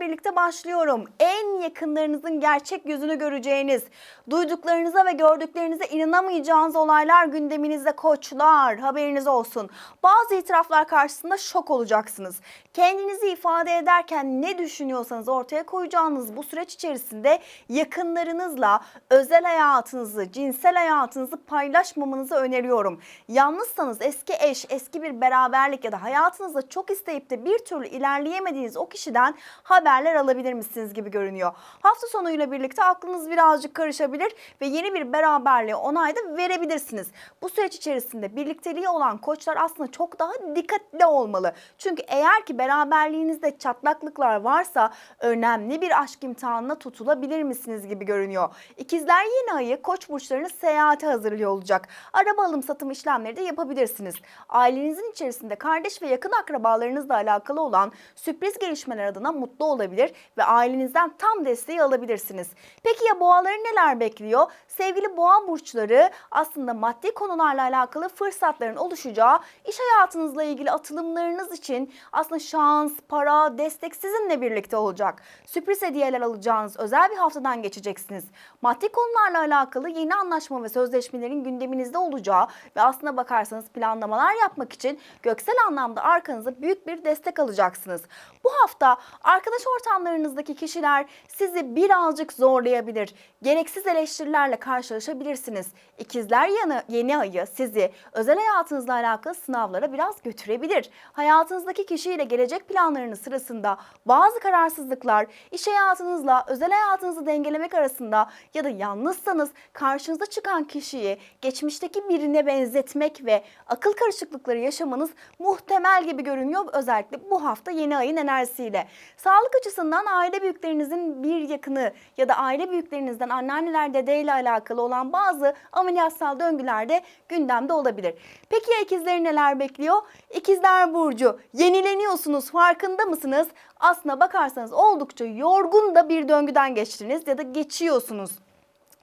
Birlikte başlıyorum. En yakınlarınızın gerçek yüzünü göreceğiniz, duyduklarınıza ve gördüklerinize inanamayacağınız olaylar gündeminizde koçlar. Haberiniz olsun. Bazı itiraflar karşısında şok olacaksınız. Kendinizi ifade ederken ne düşünüyorsanız ortaya koyacağınız bu süreç içerisinde yakınlarınızla özel hayatınızı, cinsel hayatınızı paylaşmamanızı öneriyorum. Yalnızsanız eski eş, eski bir beraberlik ya da hayatınızda çok isteyip de bir türlü ilerleyemediğiniz o kişiden haberler alabilir misiniz gibi görünüyor. Hafta sonuyla birlikte aklınız birazcık karışabilir ve yeni bir beraberliğe onay da verebilirsiniz. Bu süreç içerisinde birlikteliği olan koçlar aslında çok daha dikkatli olmalı. Çünkü eğer ki beraberliğinizde çatlaklıklar varsa önemli bir aşk imtihanına tutulabilir misiniz gibi görünüyor. İkizler yeni ayı koç burçlarını seyahate hazırlıyor olacak. Araba alım satım işlemleri de yapabilirsiniz. Ailenizin içerisinde kardeş ve yakın akrabalarınızla alakalı olan sürpriz gelişmeler adına mutlu olabilir ve ailenizden tam desteği alabilirsiniz. Peki ya boğaları neler bekliyor? Sevgili boğa burçları aslında maddi konularla alakalı fırsatların oluşacağı, iş hayatınızla ilgili atılımlarınız için aslında şans, para, destek sizinle birlikte olacak. Sürpriz hediyeler alacağınız özel bir haftadan geçeceksiniz. Maddi konularla alakalı yeni anlaşma ve sözleşmelerin gündeminizde olacağı ve aslına bakarsanız planlamalar yapmak için göksel anlamda arkanıza büyük bir destek alacaksınız. Bu hafta arkadaş ortamlarınızdaki kişiler sizi birazcık zorlayabilir. Gereksiz eleştirilerle karşılaşabilirsiniz. İkizler yanı yeni ayı sizi özel hayatınızla alakalı sınavlara biraz götürebilir. Hayatınızdaki kişiyle gelecek planlarınız sırasında bazı kararsızlıklar, iş hayatınızla özel hayatınızı dengelemek arasında ya da yalnızsanız karşınıza çıkan kişiyi geçmişteki birine benzetmek ve akıl karışıklıkları yaşamanız muhtemel gibi görünüyor özellikle bu hafta yeni ayın enerjisiyle. Sağlık açısından aile büyüklerinizin bir yakını ya da aile büyüklerinizden anneanneler dedeyle alakalı olan bazı ameliyatsal döngüler de gündemde olabilir. Peki ya ikizleri neler bekliyor? İkizler Burcu yenileniyorsunuz farkında mısınız? Aslına bakarsanız oldukça yorgun da bir döngüden geçtiniz ya da geçiyorsunuz.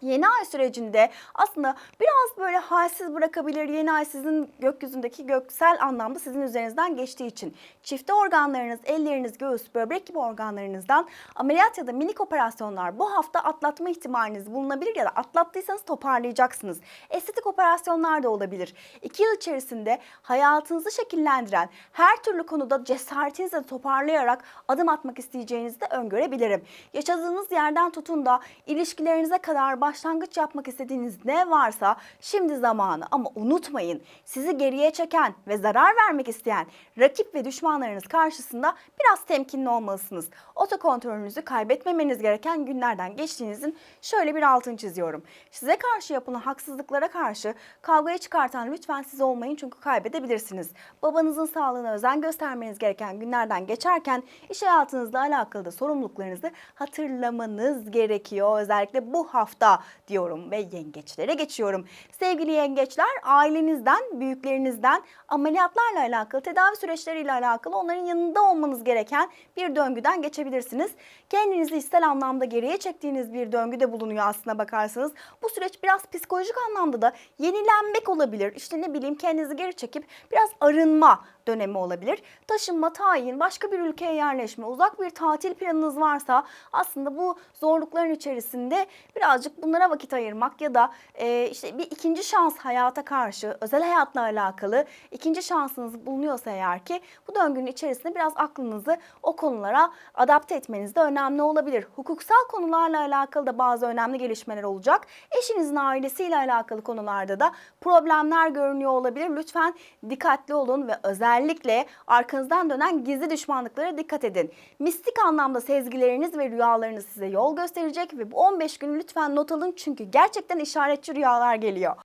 Yeni ay sürecinde aslında biraz böyle halsiz bırakabilir. Yeni ay sizin gökyüzündeki göksel anlamda sizin üzerinizden geçtiği için çifte organlarınız, elleriniz, göğüs, böbrek gibi organlarınızdan ameliyat ya da minik operasyonlar bu hafta atlatma ihtimaliniz bulunabilir ya da atlattıysanız toparlayacaksınız. Estetik operasyonlar da olabilir. İki yıl içerisinde hayatınızı şekillendiren her türlü konuda cesaretinizle toparlayarak adım atmak isteyeceğinizi de öngörebilirim. Yaşadığınız yerden tutun da ilişkilerinize kadar başlangıç yapmak istediğiniz ne varsa şimdi zamanı ama unutmayın sizi geriye çeken ve zarar vermek isteyen rakip ve düşmanlarınız karşısında biraz temkinli olmalısınız. Otokontrolünüzü kaybetmemeniz gereken günlerden geçtiğinizin şöyle bir altını çiziyorum. Size karşı yapılan haksızlıklara karşı kavgaya çıkartan lütfen siz olmayın çünkü kaybedebilirsiniz. Babanızın sağlığına özen göstermeniz gereken günlerden geçerken iş hayatınızla alakalı da sorumluluklarınızı hatırlamanız gerekiyor. Özellikle bu hafta diyorum ve yengeçlere geçiyorum. Sevgili yengeçler ailenizden, büyüklerinizden ameliyatlarla alakalı, tedavi süreçleriyle alakalı onların yanında olmanız gereken bir döngüden geçebilirsiniz. Kendinizi içsel anlamda geriye çektiğiniz bir döngüde bulunuyor aslına bakarsanız. Bu süreç biraz psikolojik anlamda da yenilenmek olabilir. İşte ne bileyim kendinizi geri çekip biraz arınma dönemi olabilir. Taşınma, tayin, başka bir ülkeye yerleşme, uzak bir tatil planınız varsa aslında bu zorlukların içerisinde birazcık bunlara vakit ayırmak ya da e, işte bir ikinci şans hayata karşı, özel hayatla alakalı ikinci şansınız bulunuyorsa eğer ki bu döngünün içerisinde biraz aklınızı o konulara adapte etmeniz de önemli olabilir. Hukuksal konularla alakalı da bazı önemli gelişmeler olacak. Eşinizin ailesiyle alakalı konularda da problemler görünüyor olabilir. Lütfen dikkatli olun ve özellikle arkanızdan dönen gizli düşmanlıklara dikkat edin. Mistik anlamda sezgileriniz ve rüyalarınız size yol gösterecek ve bu 15 günü lütfen not alın çünkü gerçekten işaretçi rüyalar geliyor.